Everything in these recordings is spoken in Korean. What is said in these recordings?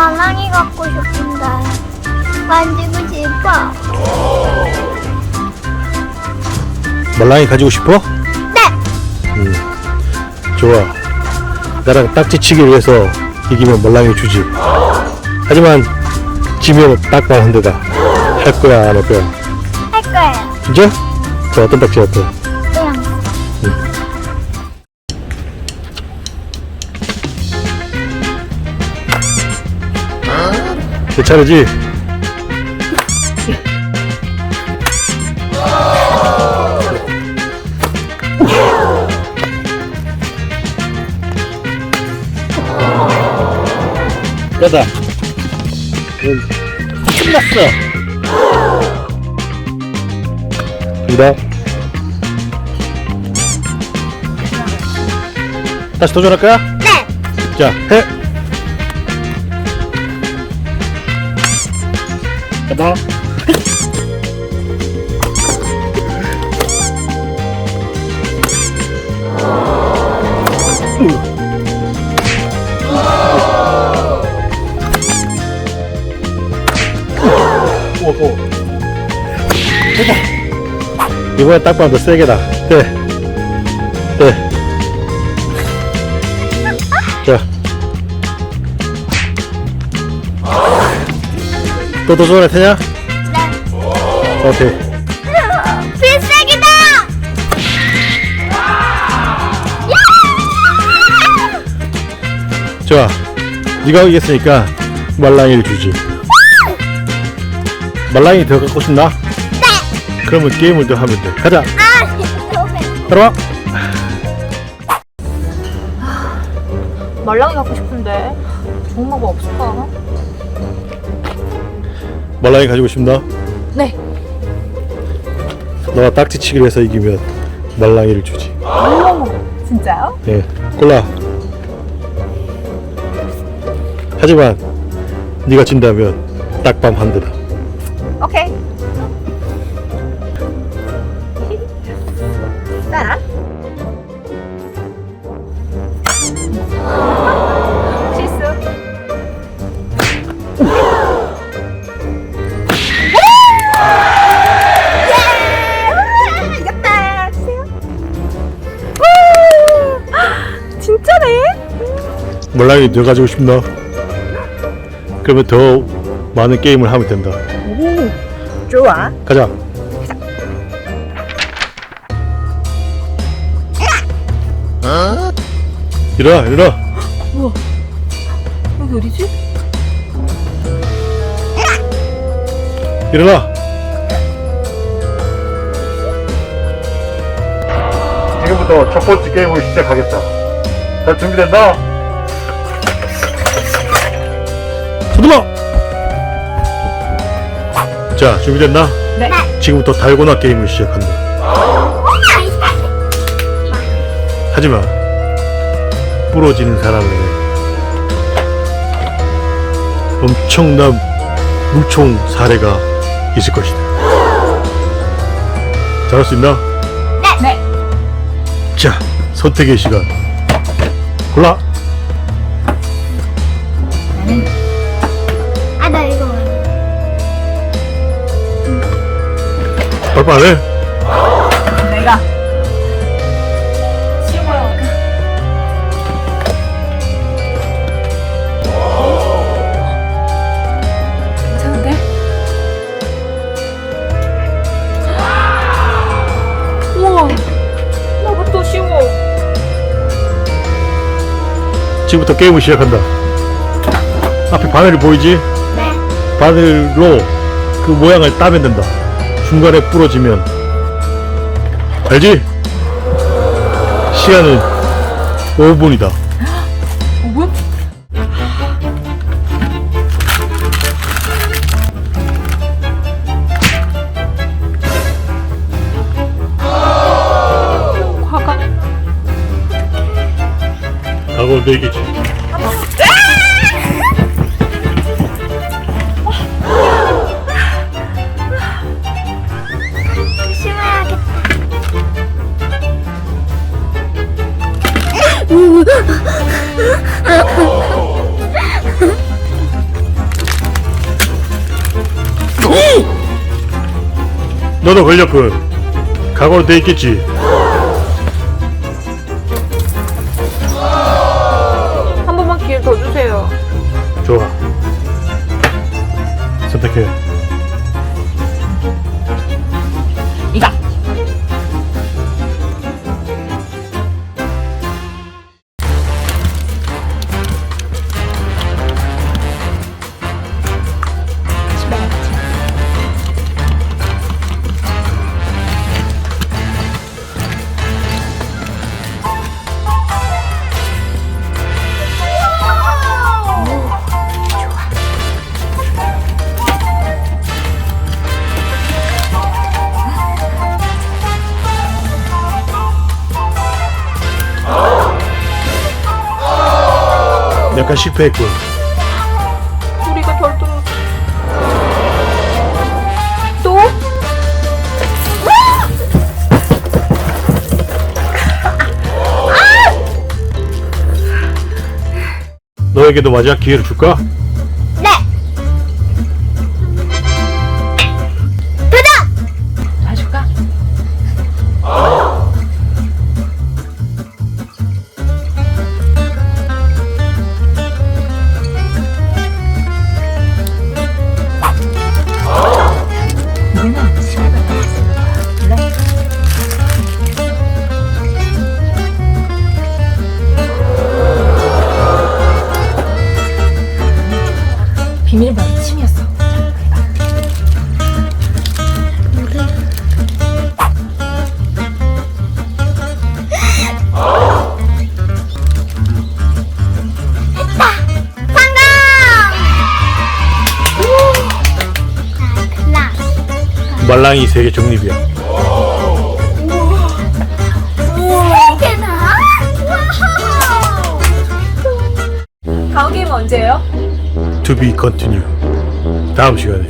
말랑이 갖고 싶은데 만지고 싶어. 말랑이 가지고 싶어? 네. 음, 좋아. 나랑 딱지치기 위해서 이기면 말랑이 주지. 하지만 지면 딱방 한 대다. 할 거야, 안 할 거야? 할 거예요. 진짜? 저 어떤 딱지 어때? 괜찮으지? 야다. 끝났어. 이다. 다시 도전할 거야? 네. 자, 해. 가다. 오, 오. 해봐. 이번에 딱밤 더 세게다. 네. 네. 또 도전할 테냐? 네. 오케이. 필살기다. 좋아. 네가 이겼으니까 말랑이를 주지. 말랑이 더 갖고 싶나? 네. 그러면 게임을 더 하면 돼. 가자. 아, 너무 따라와. 말랑이 갖고 싶은데 좋은 방법 없을까? 말랑이 가지고 싶나? 네. 너가 딱지치기를 해서 이기면 말랑이를 주지. 진짜요? 예. 골라. 하지만 네가 진다면 딱밤 한 대다. 오케이. 말랑이 너 가지고 싶나? 그러면 더 많은 게임을 하면 된다. 오, 좋아. 가자. 일어나, 일어나. 여기 어디지? 일어나. 지금부터 첫 번째 게임을 시작하겠다. 자, 준비된다. 서둘러. 자, 준비됐나? 네. 지금부터 달고나 게임을 시작한다. 하지만 부러지는 사람에게 엄청난 물총 사례가 있을 것이다. 잘할 수 있나? 네. 자, 선택의 시간. 골라. 빨빨해. 내가. 괜찮은데? 우와, 나부터 쉬워. 지금부터 게임을 시작한다. 앞에 바늘이 보이지? 네. 바늘로 그 모양을 따면 된다. 중간에 부러지면 알지? 시간은 5분이다. 5분? 화가 각오 4개지. 걸렸군. 각오로 돼 있겠지. 약간 실패했군. 우리가 절도 또? 너에게도 마지막 기회를 줄까? 말랑이 세계 정립이야. 세 개나? 와우. 다음 게임 언제예요? To be continue. 다음 시간에.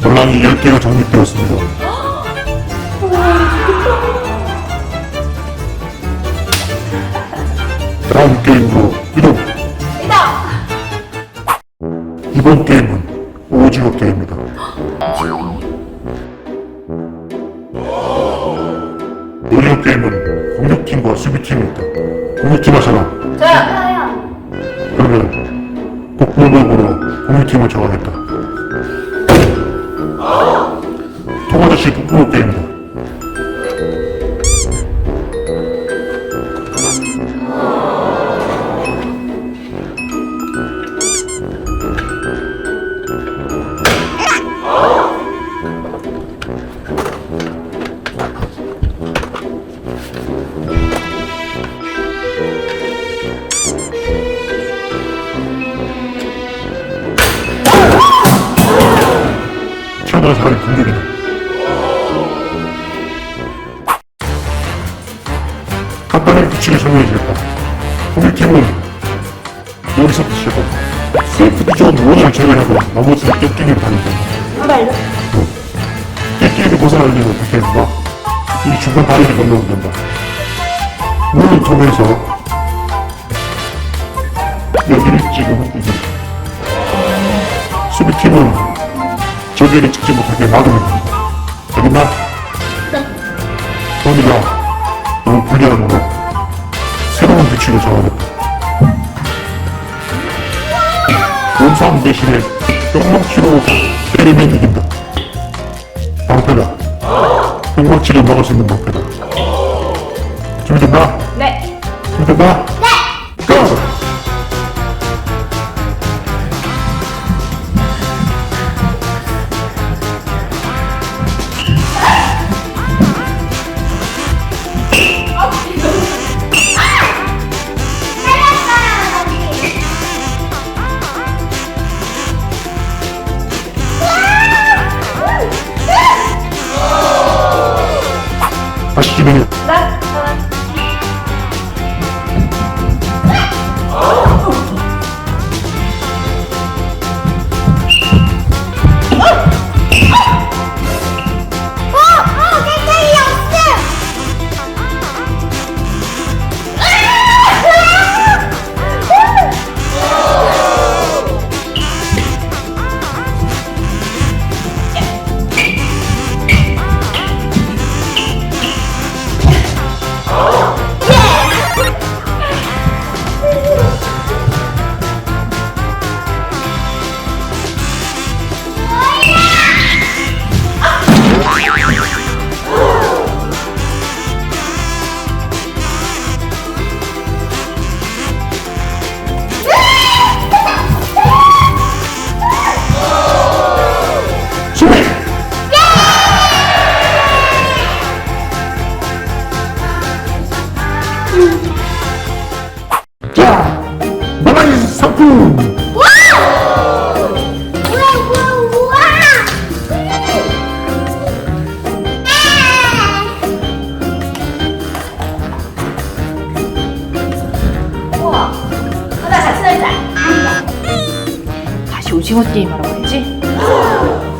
논란이 10개가 정립되었습니다. 다음 게임으로 이동! 이번 게임은 오징어 게임입니다. 오징어 게임은 공격팀과 수비팀이 있다. 공유팀 할 사람. 저요. 그러면 북부목으로 공유팀을 정하겠다. 통아저씨 북부목 게임이다. 규칙을 설명해주겠다. 공격팀은 여기서부터 시작한다. 세이프티 존 원을 제외하고 나머지는 깨끼기를 다닌다. 정말요? 깨끼기를 벗어나려면 어떻게 했나? 이 중간 다리를 건너면 된다. 문을 통해서 여기를 찍으면 이긴다. 수비팀은 저기를 찍지 못하게 막으면 된다. 되겠나? 너희가 너무 불리하므로 규칙을 정하겠다. 원상 대신에 뿅망치로 때리면 이긴다. 방패다. 뿅망치를 막을 수 있는 방패다. 준비됐나? 네. 준비됐나? 징어 게임 하라고 했지?